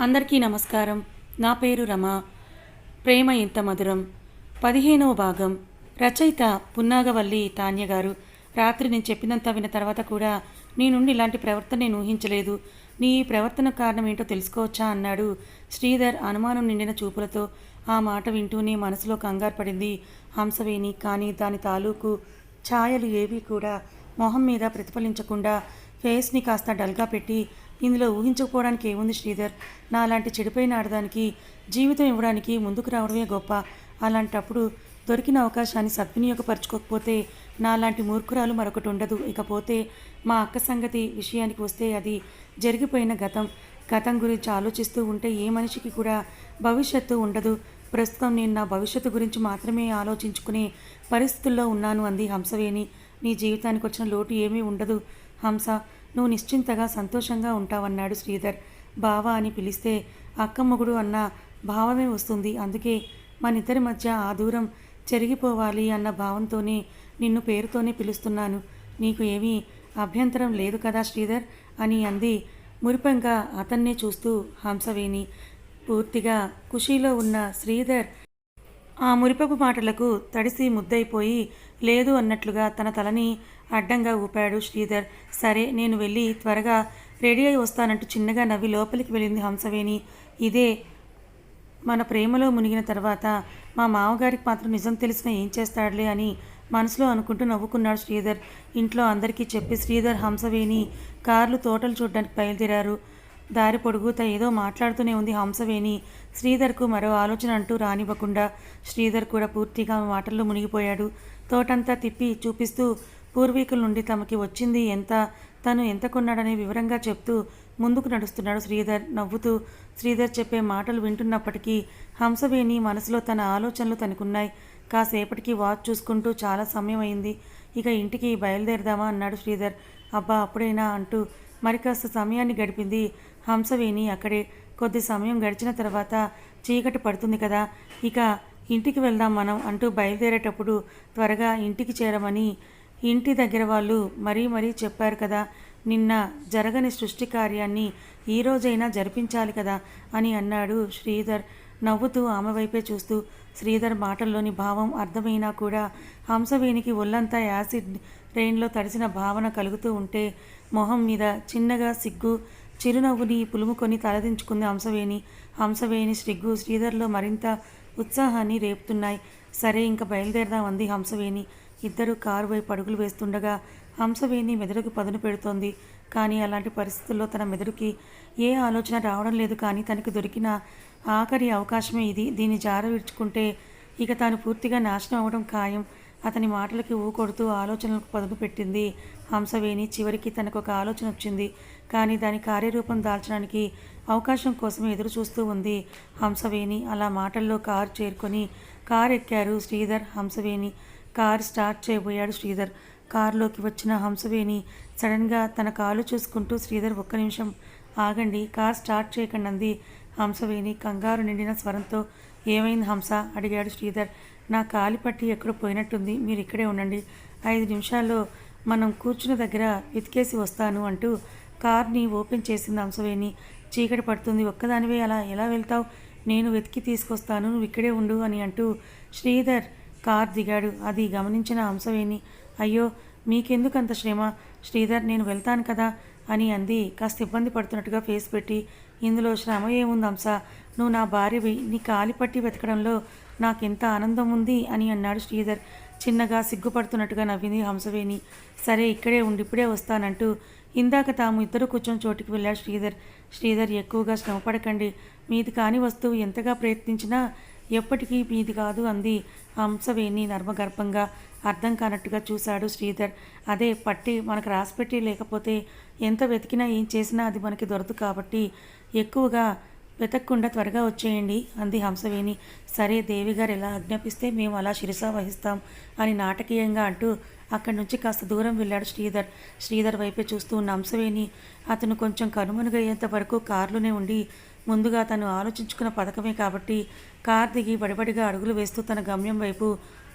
అందరికీ నమస్కారం. నా పేరు రమ. ప్రేమ ఇంత మధురం. పదిహేనవ భాగం. రచయిత పున్నాగవల్లి తాన్య గారు రాత్రి నేను చెప్పినంత విన్న తర్వాత కూడా నీ నుండి ఇలాంటి ప్రవర్తన నేను ఊహించలేదు. నీ ఈ ప్రవర్తన కారణం ఏంటో తెలుసుకోవచ్చా అన్నాడు శ్రీధర్ అనుమానం నిండిన చూపులతో. ఆ మాట వింటూనే మనసులో కంగారు పడింది. హంసవేణి కానీ దాని తాలూకు ఛాయలు ఏవీ కూడా మొహం మీద ప్రతిఫలించకుండా ఫేస్ని కాస్త డల్గా పెట్టి ఇందులో ఊహించకపోవడానికి ఏముంది శ్రీధర్? నా అలాంటి చెడిపోయిన ఆడదానికి జీవితం ఇవ్వడానికి ముందుకు రావడమే గొప్ప. అలాంటప్పుడు దొరికిన అవకాశాన్ని సద్వినియోగపరచుకోకపోతే నా లాంటి మూర్ఖురాలు మరొకటి ఉండదు. ఇకపోతే మా అక్క సంగతి విషయానికి వస్తే అది జరిగిపోయిన గతం. గతం గురించి ఆలోచిస్తూ ఉంటే ఏ మనిషికి కూడా భవిష్యత్తు ఉండదు. ప్రస్తుతం నేను నా భవిష్యత్తు గురించి మాత్రమే ఆలోచించుకునే పరిస్థితుల్లో ఉన్నాను అంది హంసవేణి. నీ జీవితానికి వచ్చిన లోటు ఏమీ ఉండదు హంస. నువ్వు నిశ్చింతగా సంతోషంగా ఉంటావన్నాడు శ్రీధర్. బావ అని పిలిస్తే అక్కమ్మగుడు అన్న భావమే వస్తుంది. అందుకే మన ఇద్దరి మధ్య ఆ దూరం చెరిగిపోవాలి అన్న భావంతోనే నిన్ను పేరుతోనే పిలుస్తున్నాను. నీకు ఏమీ అభ్యంతరం లేదు కదా శ్రీధర్? అని అంది. మురిపంగా అతన్నే చూస్తూ హంసవేణి పూర్తిగా ఖుషీలో ఉన్న శ్రీధర్ ఆ మురిపపు మాటలకు తడిసి ముద్దయిపోయి లేదు అన్నట్లుగా తన తలని అడ్డంగా ఊపాడు శ్రీధర్. సరే నేను వెళ్ళి త్వరగా రెడీ అయి వస్తానంటూ చిన్నగా నవ్వి లోపలికి వెళ్ళింది హంసవేణి. ఇదే మన ప్రేమలో మునిగిన తర్వాత మా మామగారికి మాత్రం నిజం తెలిసినా ఏం చేస్తాడులే అని మనసులో అనుకుంటూ నవ్వుకున్నాడు శ్రీధర్. ఇంట్లో అందరికీ చెప్పి శ్రీధర్ హంసవేణి కార్లు తోటలు చూడడానికి బయలుదేరారు. దారి పొడుగుతా ఏదో మాట్లాడుతూనే ఉంది హంసవేణి. శ్రీధర్కు మరో ఆలోచన అంటూ రానివ్వకుండా శ్రీధర్ కూడా పూర్తిగా మాటల్లో మునిగిపోయాడు. తోటంతా తిప్పి చూపిస్తూ పూర్వీకుల నుండి తమకి వచ్చింది ఎంత తను ఎంత కొన్నాడని వివరంగా చెప్తూ ముందుకు నడుస్తున్నాడు శ్రీధర్. నవ్వుతూ శ్రీధర్ చెప్పే మాటలు వింటున్నప్పటికీ హంసవేణి మనసులో తన ఆలోచనలు తనకున్నాయి. కాసేపటికి వాచ్ చూసుకుంటూ చాలా సమయం అయింది ఇక ఇంటికి బయలుదేరదామా అన్నాడు శ్రీధర్. అబ్బా అప్పుడైనా అంటూ మరి కాస్త సమయాన్ని గడిపింది హంసవేణి అక్కడే. కొద్ది సమయం గడిచిన తర్వాత చీకటి పడుతుంది కదా ఇక ఇంటికి వెళ్దాం మనం అంటూ బయలుదేరేటప్పుడు త్వరగా ఇంటికి చేరమని ఇంటి దగ్గర వాళ్ళు మరీ మరీ చెప్పారు కదా నిన్న జరగని సృష్టి కార్యాన్ని ఈ రోజైనా జరిపించాలి కదా అని అన్నాడు శ్రీధర్. నవ్వుతూ ఆమె వైపే చూస్తూ శ్రీధర్ మాటల్లోని భావం అర్థమైనా కూడా హంసవేణికి ఒళ్ళంతా యాసిడ్ రెయిన్లో తడిసిన భావన కలుగుతూ ఉంటే మొహం మీద చిన్నగా సిగ్గు చిరునవ్వుని పులుముకొని తలదించుకుంది హంసవేణి. హంసవేణి సిగ్గు శ్రీధర్లో మరింత ఉత్సాహాన్ని రేపుతున్నాయి. సరే ఇంకా బయలుదేరదాం అంది హంసవేణి. ఇద్దరు కారు వైపు అడుగులు వేస్తుండగా హంసవేణి మెదడుకు పదును పెడుతోంది. కానీ అలాంటి పరిస్థితుల్లో తన మెదడుకి ఏ ఆలోచన రావడం లేదు కానీ తనకు దొరికిన ఆఖరి అవకాశమే ఇది. దీన్ని జార విడుచుకుంటే ఇక తాను పూర్తిగా నాశనం అవ్వడం ఖాయం. అతని మాటలకి ఊకొడుతూ ఆలోచనలకు పదును పెట్టింది హంసవేణి. చివరికి తనకు ఒక ఆలోచన వచ్చింది. కానీ దాని కార్యరూపం దాల్చడానికి అవకాశం కోసమే ఎదురు చూస్తూ ఉంది హంసవేణి. అలా మాటల్లో కారు చేరుకొని కారు ఎక్కారు శ్రీధర్ హంసవేణి. కారు స్టార్ట్ చేయబోయాడు శ్రీధర్. కారులోకి వచ్చిన హంసవేణి సడన్గా తన కాలు చూసుకుంటూ శ్రీధర్ ఒక్క నిమిషం ఆగండి. కార్ స్టార్ట్ చేయకండి అంది హంసవేణి. కంగారు నిండిన స్వరంతో ఏమైంది హంస? అడిగాడు శ్రీధర్. నా కాలి పట్టి ఎక్కడ పోయినట్టుంది. మీరు ఇక్కడే ఉండండి. ఐదు నిమిషాల్లో మనం కూర్చున్న దగ్గర వెతికేసి వస్తాను అంటూ కార్ని ఓపెన్ చేసింది హంసవేణి. చీకటి పడుతుంది. ఒక్కదానివే. అలా ఎలా వెళ్తావు? నేను వెతికి తీసుకొస్తాను. నువ్వు ఇక్కడే ఉండు అని అంటూ శ్రీధర్ కార్ దిగాడు. అది గమనించిన హంసవేణి అయ్యో మీకెందుకు అంత శ్రమ? శ్రీధర్ నేను వెళ్తాను కదా అని అంది. కాస్త ఇబ్బంది పడుతున్నట్టుగా ఫేస్ పెట్టి ఇందులో శ్రమ ఏముంది హంస? నువ్వు నా భార్యవి. నీ కాలి పట్టి వెతకడంలో నాకెంత ఆనందం ఉంది అని అన్నాడు శ్రీధర్ చిన్నగా సిగ్గుపడుతున్నట్టుగా నవ్వింది హంసవేణి. సరే ఇక్కడే ఉండి ఇప్పుడే వస్తానంటూ ఇందాక తాము ఇద్దరు కూర్చొని చోటికి వెళ్ళాడు శ్రీధర్. శ్రీధర్ ఎక్కువగా శ్రమపడకండి మీది కాని వస్తువు ఎంతగా ప్రయత్నించినా ఎప్పటికీ మీది కాదు అంది. హంసవేణి నర్మగర్భంగా అర్థం కానట్టుగా చూశాడు శ్రీధర్. అదే పట్టి మనకు రాసిపెట్టి లేకపోతే ఎంత వెతికినా ఏం చేసినా అది మనకి దొరదు కాబట్టి ఎక్కువగా వెతకకుండా త్వరగా వచ్చేయండి అంది హంసవేణి. సరే దేవి గారు ఎలా ఆజ్ఞాపిస్తే మేము అలా శిరసా వహిస్తాం అని నాటకీయంగా అంటూ అక్కడి నుంచి కాస్త దూరం వెళ్ళాడు శ్రీధర్. శ్రీధర్ వైపే చూస్తూ ఉన్న హంసవేణి అతను కొంచెం కనుమనుగయ్యేంత వరకు కారులోనే ఉండి ముందుగా తను ఆలోచించుకున్న పథకమే కాబట్టి కార్ దిగి బడిబడిగా అడుగులు వేస్తూ తన గమ్యం వైపు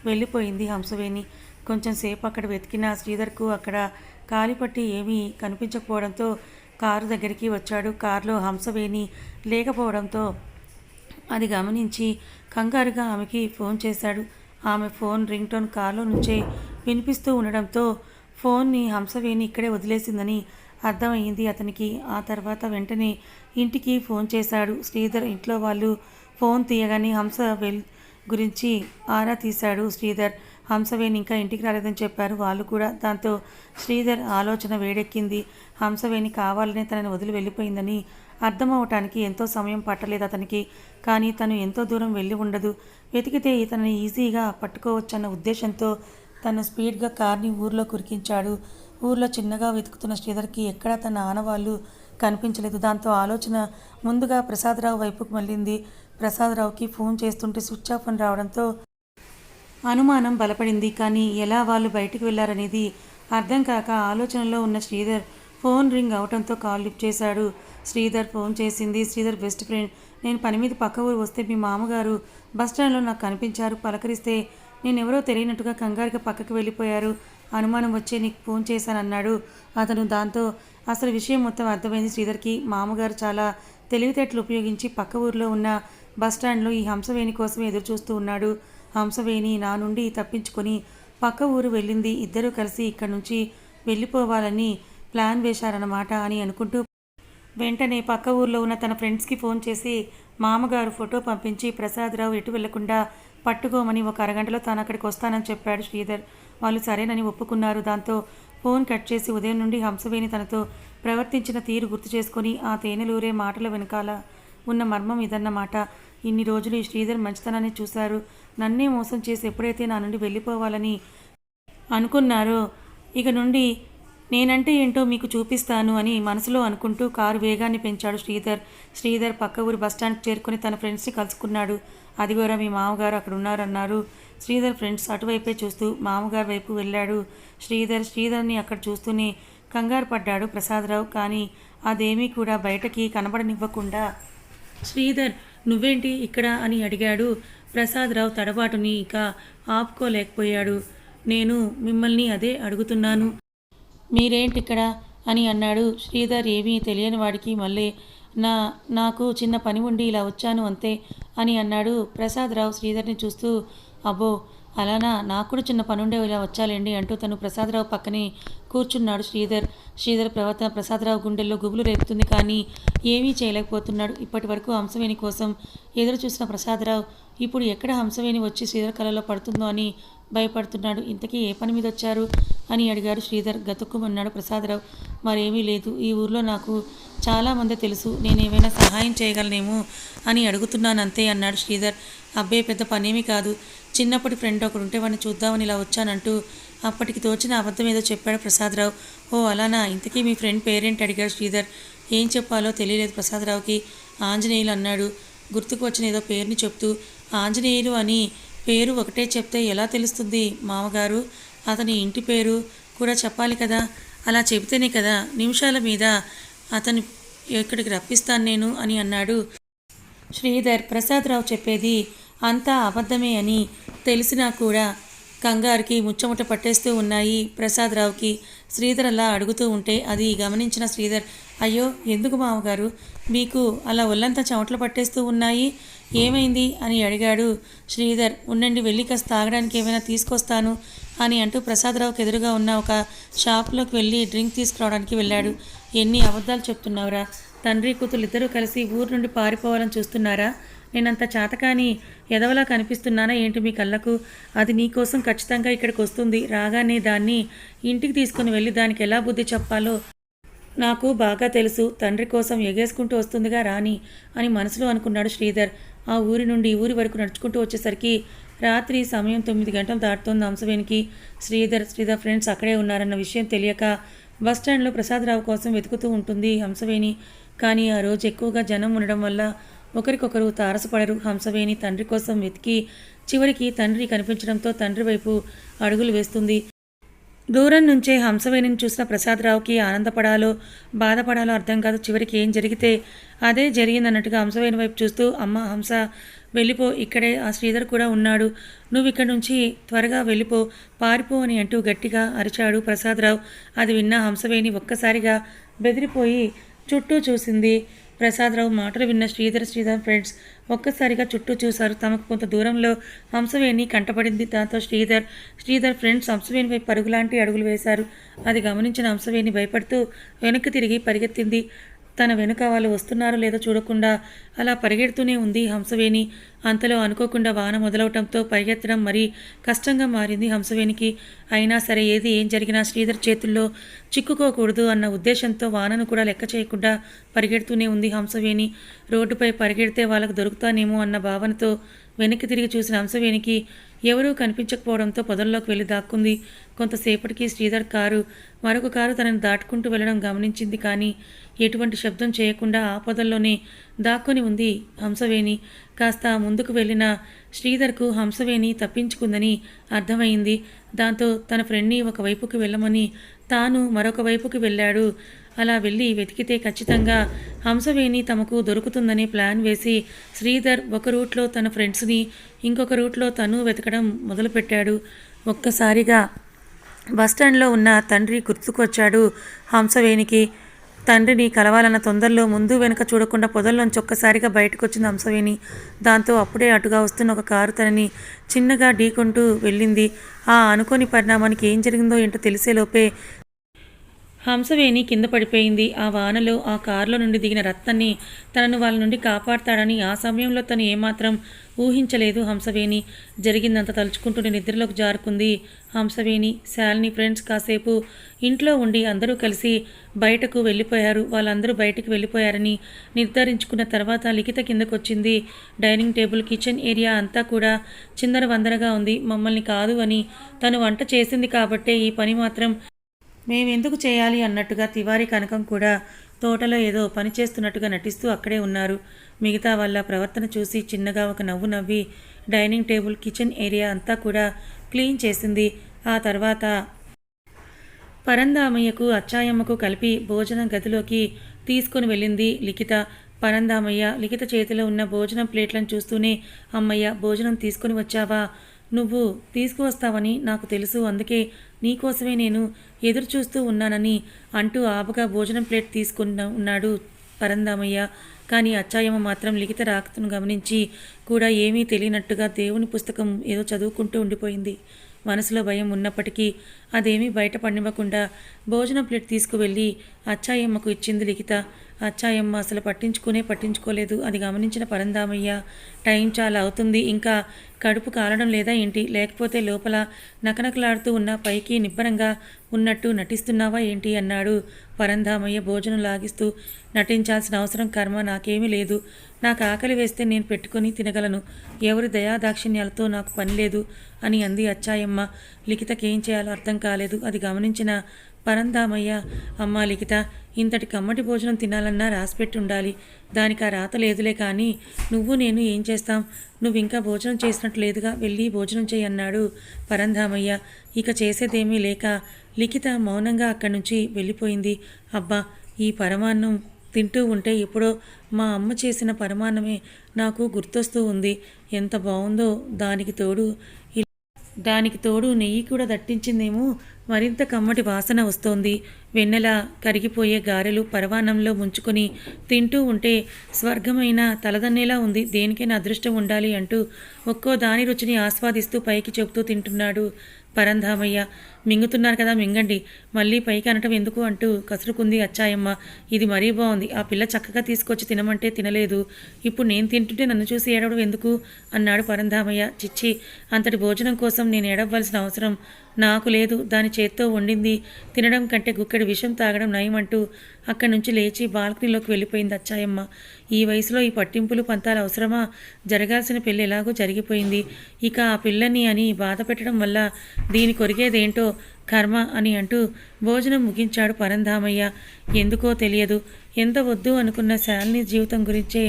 వెళ్ళిపోయింది హంసవేణి. కొంచెం సేపు అక్కడ వెతికిన శ్రీధర్కు అక్కడ కాలిపట్టి ఏమీ కనిపించకపోవడంతో కారు దగ్గరికి వచ్చాడు. కారులో హంసవేణి లేకపోవడంతో అది గమనించి కంగారుగా ఆమెకి ఫోన్ చేశాడు. ఆమె ఫోన్ రింగ్ టోన్ కారులో నుంచే వినిపిస్తూ ఉండడంతో ఫోన్ని హంసవేణి ఇక్కడే వదిలేసిందని అర్థమైంది. అతనికి ఆ తర్వాత వెంటనే ఇంటికి ఫోన్ చేశాడు. శ్రీధర్ ఇంట్లో వాళ్ళు ఫోన్ తీయగానే హంస వెల్ గురించి ఆరా తీశాడు శ్రీధర్. హంసవేణి ఇంకా ఇంటికి రాలేదని చెప్పారు. వాళ్ళు కూడా దాంతో శ్రీధర్ ఆలోచన వేడెక్కింది. హంసవేణి కావాలనే తనని వదిలి వెళ్ళిపోయిందని అర్థమవటానికి ఎంతో సమయం పట్టలేదు అతనికి. కానీ తను ఎంతో దూరం వెళ్ళి ఉండదు. వెతికితే ఇతను ఈజీగా పట్టుకోవచ్చన్న ఉద్దేశంతో తను స్పీడ్గా కార్ని ఊర్లో కురికించాడు. ఊర్లో చిన్నగా వెతుకుతున్న శ్రీధర్కి ఎక్కడా తన ఆనవాళ్ళు కనిపించలేదు. దాంతో ఆలోచన ముందుగా ప్రసాదరావు వైపుకు మళ్ళింది. ప్రసాదరావుకి ఫోన్ చేస్తుంటే స్విచ్ ఆఫ్ అని రావడంతో అనుమానం బలపడింది. కానీ ఎలా వాళ్ళు బయటికి వెళ్ళారనేది అర్థం కాక ఆలోచనలో ఉన్న శ్రీధర్ ఫోన్ రింగ్ అవటంతో కాల్ లిఫ్ట్ చేశాడు. శ్రీధర్ ఫోన్ చేసింది శ్రీధర్ బెస్ట్ ఫ్రెండ్ నేను పని మీద పక్క ఊరు వస్తే మీ మామగారు బస్ స్టాండ్లో నాకు కనిపించారు. పలకరిస్తే నేను ఎవరో తెలియనట్టుగా కంగారుగా పక్కకి వెళ్ళిపోయారు. అనుమానం వచ్చే నీకు ఫోన్ చేశానన్నాడు. అతను దాంతో అసలు విషయం మొత్తం అర్థమైంది శ్రీధర్కి. మామగారు చాలా తెలివితేటలు ఉపయోగించి పక్క ఊరిలో ఉన్న బస్ స్టాండ్లో ఈ హంసవేణి కోసం ఎదురు చూస్తూ ఉన్నాడు. హంసవేణి నా నుండి తప్పించుకొని పక్క ఊరు వెళ్ళింది. ఇద్దరూ కలిసి ఇక్కడి నుంచి వెళ్ళిపోవాలని ప్లాన్ వేశారన్నమాట అని అనుకుంటూ వెంటనే పక్క ఊర్లో ఉన్న తన ఫ్రెండ్స్కి ఫోన్ చేసి మామగారు ఫోటో పంపించి ప్రసాదరావు ఎటు వెళ్ళకుండా పట్టుకోమని ఒక అరగంటలో తాను అక్కడికి వస్తానని చెప్పాడు శ్రీధర్. వాళ్ళు సరేనని ఒప్పుకున్నారు. దాంతో ఫోన్ కట్ చేసి ఉదయం నుండి హంసవేణి తనతో ప్రవర్తించిన తీరు గుర్తు చేసుకొని ఆ తేనెలూరే మాటల వెనకాల ఉన్న మర్మం ఇదన్నమాట. ఇన్ని రోజులు ఈ శ్రీధర్ మంచితనాన్ని చూశారు. నన్నే మోసం చేసి ఎప్పుడైతే నా నుండి వెళ్ళిపోవాలని అనుకున్నారో ఇక నుండి నేనంటే ఏంటో మీకు చూపిస్తాను అని మనసులో అనుకుంటూ కారు వేగాన్ని పెంచాడు శ్రీధర్. శ్రీధర్ పక్క ఊరి బస్టాండ్కి చేరుకొని తన ఫ్రెండ్స్ని కలుసుకున్నాడు. అదిగోరా మీ మామగారు అక్కడ ఉన్నారన్నారు. శ్రీధర్ ఫ్రెండ్స్ అటువైపే చూస్తూ మామగారు వైపు వెళ్ళాడు. శ్రీధర్ శ్రీధర్ని అక్కడ చూస్తూనే కంగారు పడ్డాడు ప్రసాదరావు. కానీ అదేమీ కూడా బయటకి కనబడనివ్వకుండా శ్రీధర్ నువ్వేంటి ఇక్కడ? అని అడిగాడు. ప్రసాదరావు తడబాటుని ఇక ఆపుకోలేకపోయాడు. నేను మిమ్మల్ని అదే అడుగుతున్నాను. మీరేంటి ఇక్కడ? అని అన్నాడు. శ్రీధర్ ఏమీ తెలియని వాడికి మళ్ళీ నా నాకు చిన్న పని ఉండి ఇలా వచ్చాను అంతే అని అన్నాడు. ప్రసాదరావు శ్రీధర్ని చూస్తూ అబ్బో అలానా? నాకు కూడా చిన్న పనుండే ఇలా వచ్చాలండి అంటూ తను ప్రసాదరావు పక్కనే కూర్చున్నాడు శ్రీధర్. శ్రీధర్ ప్రవర్తన ప్రసాదరావు గుండెల్లో గుబులు రేపుతుంది కానీ ఏమీ చేయలేకపోతున్నాడు. ఇప్పటి వరకు హంసవేణి కోసం ఎదురు చూసిన ప్రసాదరావు ఇప్పుడు ఎక్కడ హంసవేణి వచ్చి శ్రీధర్ కళలో పడుతుందో అని భయపడుతున్నాడు. ఇంతకీ ఏ పని మీద వచ్చారు? అని అడిగాడు శ్రీధర్. గతుక్కుమన్నాడు ప్రసాదరావు. మరేమీ లేదు. ఈ ఊర్లో నాకు చాలామంది తెలుసు. నేను ఏమైనా సహాయం చేయగలనేమో అని అడుగుతున్నాను అంతే అన్నాడు శ్రీధర్. అబ్బే పెద్ద పనేమీ కాదు. చిన్నప్పటి ఫ్రెండ్ ఒకడు ఉంటే వాడిని చూద్దామని ఇలా వచ్చానంటూ అప్పటికి తోచిన అబద్ధం ఏదో చెప్పాడు ప్రసాదరావు. ఓ అలానా? ఇంతకీ మీ ఫ్రెండ్ పేరేంటి? అడిగాడు శ్రీధర్. ఏం చెప్పాలో తెలియలేదు ప్రసాదరావుకి. ఆంజనేయులు అన్నాడు. గుర్తుకు వచ్చిన ఏదో పేరుని చెప్తూ ఆంజనేయులు అని పేరు ఒకటే చెప్తే ఎలా తెలుస్తుంది మామగారు? అతని ఇంటి పేరు కూడా చెప్పాలి కదా? అలా చెబితేనే కదా నిమిషాల మీద అతను ఇక్కడికి రప్పిస్తాను నేను అని అన్నాడు. శ్రీధర్ ప్రసాదరావు చెప్పేది అంతా అబద్ధమే అని తెలిసినా కూడా కంగారుకి ముచ్చముట పట్టేస్తూ ఉన్నాయి ప్రసాదరావుకి శ్రీధర్ అలా అడుగుతూ ఉంటే అది గమనించిన శ్రీధర్ అయ్యో ఎందుకు మామగారు? మీకు అలా ఒళ్ళంతా చెమటలు పట్టేస్తూ ఉన్నాయి? ఏమైంది? అని అడిగాడు. శ్రీధర్ ఉండండి వెళ్ళి కాస్త తాగడానికి ఏమైనా తీసుకొస్తాను అని అంటూ ప్రసాదరావుకి ఎదురుగా ఉన్న ఒక షాప్లోకి వెళ్ళి డ్రింక్ తీసుకురావడానికి వెళ్ళాడు. ఎన్ని అబద్ధాలు చెప్తున్నావురా? తండ్రి కూతురు ఇద్దరూ కలిసి ఊరు నుండి పారిపోవాలని చూస్తున్నారా? నేనంత చాతకాని ఎదవలా కనిపిస్తున్నానా ఏంటి మీ కళ్ళకు? అది నీకోసం ఖచ్చితంగా ఇక్కడికి వస్తుంది. రాగానే దాన్ని ఇంటికి తీసుకుని వెళ్ళి దానికి ఎలా బుద్ధి చెప్పాలో నాకు బాగా తెలుసు తండ్రి కోసం ఎగేసుకుంటూ వస్తుందిగా రాని అని మనసులో అనుకున్నాడు శ్రీధర్. ఆ ఊరి నుండి ఈ ఊరి వరకు నడుచుకుంటూ వచ్చేసరికి రాత్రి సమయం తొమ్మిది గంటలు దాటుతోంది హంసవేనికి శ్రీధర్ శ్రీధర్ ఫ్రెండ్స్ అక్కడే ఉన్నారన్న విషయం తెలియక బస్టాండ్లో ప్రసాదరావు కోసం వెతుకుతూ ఉంటుంది హంసవేణి కానీ ఆ రోజు ఎక్కువగా జనం ఉండడం వల్ల ఒకరికొకరు తారసపడరు. హంసవేణి తండ్రి కోసం వెతికి చివరికి తండ్రి కనిపించడంతో తండ్రి వైపు అడుగులు వేస్తుంది. దూరం నుంచే హంసవేణిని చూసిన ప్రసాదరావుకి ఆనందపడాలో బాధపడాలో అర్థం కాదు చివరికి ఏం జరిగితే. అదే జరిగిందన్నట్టుగా హంసవేణి వైపు చూస్తూ అమ్మ హంస వెళ్ళిపో ఇక్కడే ఆ శ్రీధర్ కూడా ఉన్నాడు. నువ్వు ఇక్కడి నుంచి త్వరగా వెళ్ళిపో పారిపో అని అంటూ గట్టిగా అరిచాడు ప్రసాదరావు. అది విన్న హంసవేణి ఒక్కసారిగా బెదిరిపోయి చుట్టూ చూసింది. ప్రసాదరావు మాటలు విన్న శ్రీధర్ శ్రీధర్ ఫ్రెండ్స్ ఒక్కసారిగా చుట్టూ చూశారు. తమకు కొంత దూరంలో హంసవేణి కంటపడింది. దాంతో శ్రీధర్ శ్రీధర్ ఫ్రెండ్స్ హంసవేణిపై పరుగులాంటి అడుగులు వేశారు. అది గమనించిన హంసవేణి భయపడుతూ వెనక్కి తిరిగి పరిగెత్తింది. తన వెనుక వాళ్ళు వస్తున్నారో లేదో చూడకుండా అలా పరిగెడుతూనే ఉంది హంసవేణి. అంతలో అనుకోకుండా వాన మొదలవటంతో పరిగెత్తడం మరీ కష్టంగా మారింది హంసవేణికి. అయినా సరే ఏది ఏం జరిగినా శ్రీధర్ చేతుల్లో చిక్కుకోకూడదు అన్న ఉద్దేశంతో వానను కూడా లెక్క చేయకుండా పరిగెడుతూనే ఉంది హంసవేణి. రోడ్డుపై పరిగెడితే వాళ్ళకు దొరుకుతానేమో అన్న భావనతో వెనక్కి తిరిగి చూసిన హంసవేణికి ఎవరూ కనిపించకపోవడంతో పొదల్లోకి వెళ్ళి దాక్కుంది. కొంతసేపటికి శ్రీధర్ కారు మరొక కారు తనని దాటుకుంటూ వెళ్ళడం గమనించింది కానీ ఎటువంటి శబ్దం చేయకుండా ఆ పొదల్లోనే దాక్కుని ఉంది హంసవేణి. కాస్త ముందుకు వెళ్ళిన శ్రీధర్కు హంసవేణి తప్పించుకుందని అర్థమైంది. దాంతో తన ఫ్రెండ్ని ఒకవైపుకి వెళ్ళమని తాను మరొక వైపుకి వెళ్ళాడు. అలా వెళ్ళి వెతికితే ఖచ్చితంగా హంసవేణి తమకు దొరుకుతుందని ప్లాన్ వేసి శ్రీధర్ ఒక రూట్లో తన ఫ్రెండ్స్ని ఇంకొక రూట్లో తను వెతకడం మొదలుపెట్టాడు. ఒక్కసారిగా బస్టాండ్లో ఉన్న తండ్రి గుర్తుకొచ్చాడు హంసవేణికి. తండ్రిని కలవాలన్న తొందరలో ముందు వెనుక చూడకుండా పొదల్లోంచి ఒక్కసారిగా బయటకు వచ్చింది హంసవేణి. దాంతో అప్పుడే అటుగా వస్తున్న ఒక కారు తనని చిన్నగా ఢీకొంటూ వెళ్ళింది. ఆ అనుకోని పరిణామానికి ఏం జరిగిందో ఏంటో తెలిసేలోపే హంసవేణి కింద పడిపోయింది. ఆ వానలో ఆ కారులో నుండి దిగిన రత్తన్ని తనను వాళ్ళ నుండి కాపాడతాడని ఆ సమయంలో తను ఏమాత్రం ఊహించలేదు హంసవేణి. జరిగిందంత తలుచుకుంటూనే నిద్రలోకి జారుకుంది హంసవేణి. శాలిని ఫ్రెండ్స్ కాసేపు ఇంట్లో ఉండి అందరూ కలిసి బయటకు వెళ్ళిపోయారు. వాళ్ళందరూ బయటకు వెళ్ళిపోయారని నిర్ధారించుకున్న తర్వాత లిఖిత కిందకొచ్చింది. డైనింగ్ టేబుల్ కిచెన్ ఏరియా అంతా కూడా చిందర వందరగా ఉంది. మమ్మల్ని కాదు అని తను వంట చేసింది కాబట్టే ఈ పని మాత్రం మేమెందుకు చేయాలి అన్నట్టుగా తివారి కనకం కూడా తోటలో ఏదో పని చేస్తున్నట్టుగా నటిస్తూ అక్కడే ఉన్నారు. మిగతా వాళ్ళ ప్రవర్తన చూసి చిన్నగా ఒక నవ్వు నవ్వి డైనింగ్ టేబుల్ కిచెన్ ఏరియా అంతా కూడా క్లీన్ చేసింది. ఆ తర్వాత పరందామయ్యకు అచ్చాయమ్మకు కలిపి భోజనం గదిలోకి తీసుకుని వెళ్ళింది లిఖిత. పరందామయ్య లిఖిత చేతిలో ఉన్న భోజనం ప్లేట్లను చూస్తూనే అమ్మయ్య భోజనం తీసుకుని వచ్చావా? నువ్వు తీసుకువస్తావని నాకు తెలుసు. అందుకే నీకోసమే నేను ఎదురు చూస్తూ ఉన్నానని అంటూ ఆపగా భోజనం ప్లేట్ తీసుకున్న ఉన్నాడు పరందామయ్య. కానీ అచ్చాయమ్మ మాత్రం లిఖిత రాకతను గమనించి కూడా ఏమీ తెలియనట్టుగా దేవుని పుస్తకం ఏదో చదువుకుంటూ ఉండిపోయింది. మనసులో భయం ఉన్నప్పటికీ అదేమీ బయటపడివ్వకుండా భోజన ప్లేట్ తీసుకువెళ్ళి అచ్చాయమ్మకు ఇచ్చింది లిఖిత. అచ్చాయమ్మ అసలు పట్టించుకునే పట్టించుకోలేదు. అది గమనించిన పరందామయ్య టైం చాలా అవుతుంది. ఇంకా కడుపు కాలడం లేదా ఏంటి? లేకపోతే లోపల నకనకలాడుతూ ఉన్న పైకి నిబ్బరంగా ఉన్నట్టు నటిస్తున్నావా ఏంటి? అన్నాడు పరంధామయ్య భోజనం లాగిస్తూ నటించాల్సిన అవసరం కర్మ నాకేమీ లేదు. నాకు ఆకలి వేస్తే నేను పెట్టుకొని తినగలను. ఎవరి దయాదాక్షిణ్యాలతో నాకు పని లేదు అని అంది అచ్చాయమ్మ. ఏం చేయాలో అర్థం కాలేదు. అది గమనించిన పరంధామయ్య అమ్మ లిఖిత ఇంతటి కమ్మటి భోజనం తినాలన్నా రాసిపెట్టి ఉండాలి దానికి ఆ రాత లేదులే కానీ నువ్వు నేను ఏం చేస్తాం? నువ్వు ఇంకా భోజనం చేసినట్టు లేదుగా వెళ్ళి భోజనం చేయన్నాడు పరంధామయ్య. ఇక చేసేదేమీ లేక లిఖిత మౌనంగా అక్కడి నుంచి వెళ్ళిపోయింది. అబ్బా ఈ పరమాన్నం తింటూ ఉంటే ఎప్పుడో మా అమ్మ చేసిన పరమాన్నమే నాకు గుర్తొస్తూ ఉంది. ఎంత బాగుందో దానికి తోడు దానికి తోడు నెయ్యి కూడా దట్టించిందేమో మరింత కమ్మటి వాసన వస్తోంది. వెన్నెల కరిగిపోయే గారెలు పరవాన్నంలో ముంచుకొని తింటూ ఉంటే స్వర్గమైన తలదన్నేలా ఉంది. దేనికైనా అదృష్టం ఉండాలి అంటూ ఒక్కో దాని రుచిని ఆస్వాదిస్తూ పైకి చెబుతూ తింటున్నాడు పరంధామయ్య. మింగుతున్నారు కదా మింగండి. మళ్ళీ పైకి అనటం ఎందుకు అంటూ కసురుకుంది అచ్చాయమ్మ. ఇది మరీ బాగుంది. ఆ పిల్ల చక్కగా తీసుకొచ్చి తినమంటే తినలేదు. ఇప్పుడు నేను తింటుంటే నన్ను చూసి ఏడవడం ఎందుకు? అన్నాడు పరంధామయ్య. చిచ్చి అంతటి భోజనం కోసం నేను ఏడవలసిన అవసరం నాకు లేదు. దాని చేత్తో వండింది. తినడం కంటే గుక్కడి విషం తాగడం నయమంటూ అక్కడి నుంచి లేచి బాల్కనీలోకి వెళ్ళిపోయింది అచ్చాయమ్మ. ఈ వయసులో ఈ పట్టింపులు పంతాలు అవసరమా? జరగాల్సిన పెళ్ళి ఎలాగో జరిగిపోయింది. ఇక ఆ పిల్లని అని బాధ పెట్టడం వల్ల దీని కొరిగేదేంటో కర్మ అని అంటూ భోజనం ముగించాడు పరంధామయ్య. ఎందుకో తెలియదు. ఎంత వద్దు అనుకున్న శాలిని జీవితం గురించే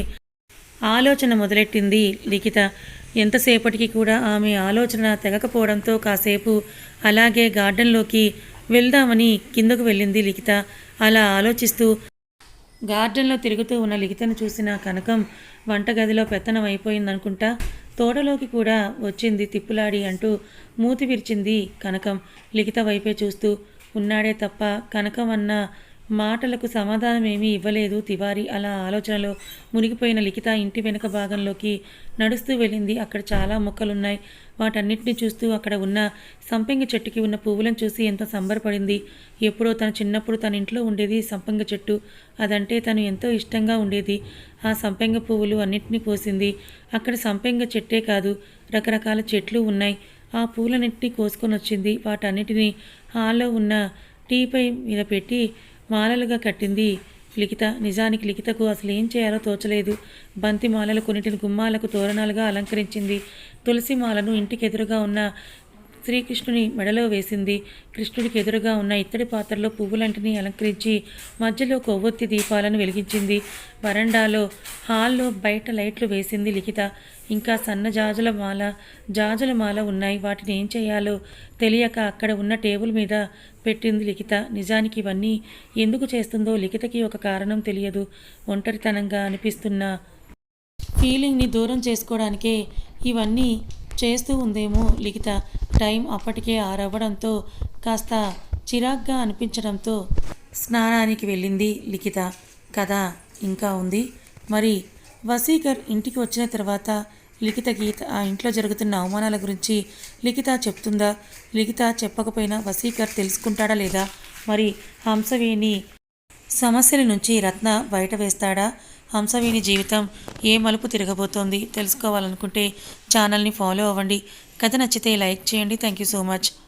ఆలోచన మొదలెట్టింది లిఖిత. ఎంతసేపటికి కూడా ఆమె ఆలోచన తెగకపోవడంతో కాసేపు అలాగే గార్డెన్లోకి వెళ్దామని కిందకు వెళ్ళింది లిఖిత. అలా ఆలోచిస్తూ గార్డెన్లో తిరుగుతూ ఉన్న లిఖితను చూసిన కనకం వంటగదిలో పెత్తనం అయిపోయిందనుకుంటా తోటలోకి కూడా వచ్చింది తిప్పులాడి అంటూ మూతి విరిచింది కనకం. లిఖిత వైపే చూస్తూ ఉన్నాడే తప్ప కనకం అన్న మాటలకు సమాధానమేమీ ఇవ్వలేదు. తివారి అలా ఆలోచనలో మునిగిపోయిన లిఖిత ఇంటి వెనుక భాగంలోకి నడుస్తూ వెళ్ళింది. అక్కడ చాలా మొక్కలున్నాయి. వాటన్నిటిని చూస్తూ అక్కడ ఉన్న సంపెంగ చెట్టుకి ఉన్న పువ్వులను చూసి ఎంతో సంబరపడింది. ఎప్పుడో తన చిన్నప్పుడు తన ఇంట్లో ఉండేది సంపెంగ చెట్టు. అదంటే తను ఎంతో ఇష్టంగా ఉండేది. ఆ సంపెంగ పువ్వులు అన్నిటినీ కోసింది. అక్కడ సంపెంగ చెట్టే కాదు రకరకాల చెట్లు ఉన్నాయి. ఆ పూలన్నింటినీ కోసుకొని వచ్చింది. వాటన్నిటిని హాల్లో ఉన్న టీపై మీద పెట్టి మాలలుగా కట్టింది. లిఖిత నిజానికి లిఖితకు అసలు ఏం చేయాలో తోచలేదు. బంతి మాలలు కొన్నిటిని గుమ్మాలకు తోరణాలుగా అలంకరించింది. తులసి మాలను ఇంటికి ఎదురుగా ఉన్న శ్రీకృష్ణుని మెడలో వేసింది. కృష్ణుడికి ఎదురుగా ఉన్న ఇత్తడి పాత్రలో పువ్వులంటిని అలంకరించి మధ్యలో కొవ్వొత్తి దీపాలను వెలిగించింది. వరండాలో హాల్లో బయట లైట్లు వేసింది లిఖిత. ఇంకా సన్న జాజుల మాల జాజుల మాల ఉన్నాయి. వాటిని ఏం చేయాలో తెలియక అక్కడ ఉన్న టేబుల్ మీద పెట్టింది లిఖిత. నిజానికి ఇవన్నీ ఎందుకు చేస్తుందో లిఖితకి ఒక కారణం తెలియదు. ఒంటరితనంగా అనిపిస్తున్న ఫీలింగ్ని దూరం చేసుకోవడానికే ఇవన్నీ చేస్తూ ఉందేమో లిఖిత. టైం అప్పటికే ఆరవ్వడంతో కాస్త చిరాగ్గా అనిపించడంతో స్నానానికి వెళ్ళింది లిఖిత. కథ ఇంకా ఉంది. మరి వసీకర్ ఇంటికి వచ్చిన తర్వాత లిఖిత గీత ఆ ఇంట్లో జరుగుతున్న అవమానాల గురించి లిఖిత చెప్తుందా? లిఖిత చెప్పకపోయినా వసీకర్ తెలుసుకుంటాడా లేదా? మరి హంసవేణి సమస్యల నుంచి రత్న బయట వేస్తాడా? హంసవేణి జీవితం ఏ మలుపు తిరగబోతోంది? తెలుసుకోవాలనుకుంటే ఛానల్ని ఫాలో అవ్వండి. కథ నచ్చితే లైక్ చేయండి. Thank you so much.